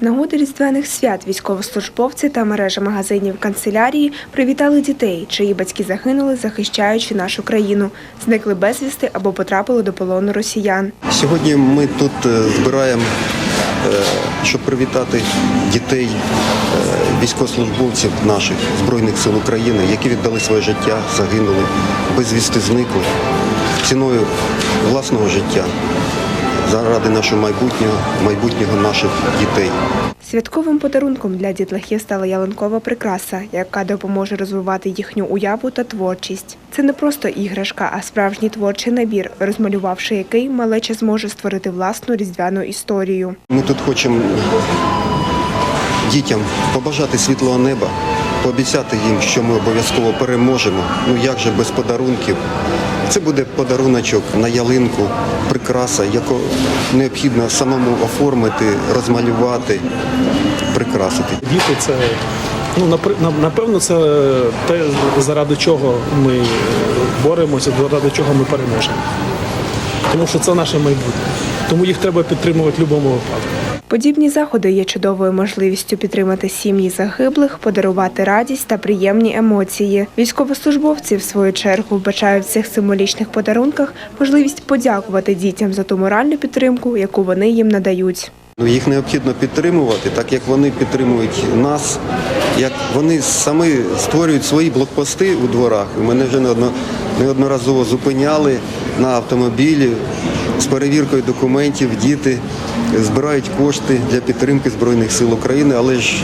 З нагоди різдвяних свят військовослужбовці та мережа магазинів канцелярії привітали дітей, чиї батьки загинули, захищаючи нашу країну, зникли безвісти або потрапили до полону росіян. Сьогодні ми тут е, збираємо, е, щоб привітати дітей, е, військовослужбовців наших Збройних сил України, які віддали своє життя, загинули, безвісти зникли ціною власного життя заради нашого майбутнього, майбутнього наших дітей. Святковим подарунком для дітлахів стала ялинкова прикраса, яка допоможе розвивати їхню уяву та творчість. Це не просто іграшка, а справжній творчий набір, розмалювавши який малеча зможе створити власну різдвяну історію. Ми тут хочемо дітям побажати світлого неба, пообіцяти їм, що ми обов'язково переможемо. Ну як же без подарунків? Це буде подаруночок на ялинку, прикраса, яку необхідно самому оформити, розмалювати, прикрасити. Діти це ну напевно це те, заради чого ми боремося, заради чого ми переможемо. Тому що це наше майбутнє. Тому їх треба підтримувати в будь-якому випадку. Подібні заходи є чудовою можливістю підтримати сім'ї загиблих, подарувати радість та приємні емоції. Військовослужбовці, в свою чергу, вбачають в цих символічних подарунках можливість подякувати дітям за ту моральну підтримку, яку вони їм надають. Ну, їх необхідно підтримувати, так як вони підтримують нас, як вони самі створюють свої блокпости у дворах. Мене вже неодно- неодноразово зупиняли на автомобілі з перевіркою документів. Діти збирають кошти для підтримки Збройних сил України, але ж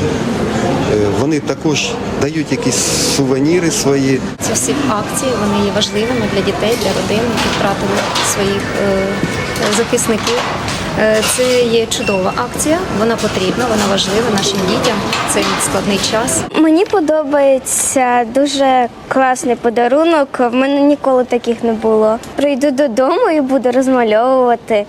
е, вони також дають якісь сувеніри свої. Ці всі акції вони є важливими для дітей, для родин, які втратили своїх е, захисників. Е, Це є чудова акція, вона потрібна, вона важлива нашим дітям. в Цей складний час. Мені подобається дуже класний подарунок. В мене ніколи таких не було. Прийду додому і буду розмальовувати.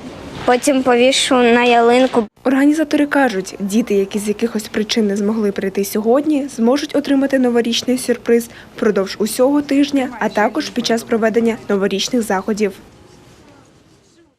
Потім повішу на ялинку. Організатори кажуть, діти, які з якихось причин не змогли прийти сьогодні, зможуть отримати новорічний сюрприз впродовж усього тижня, а також під час проведення новорічних заходів.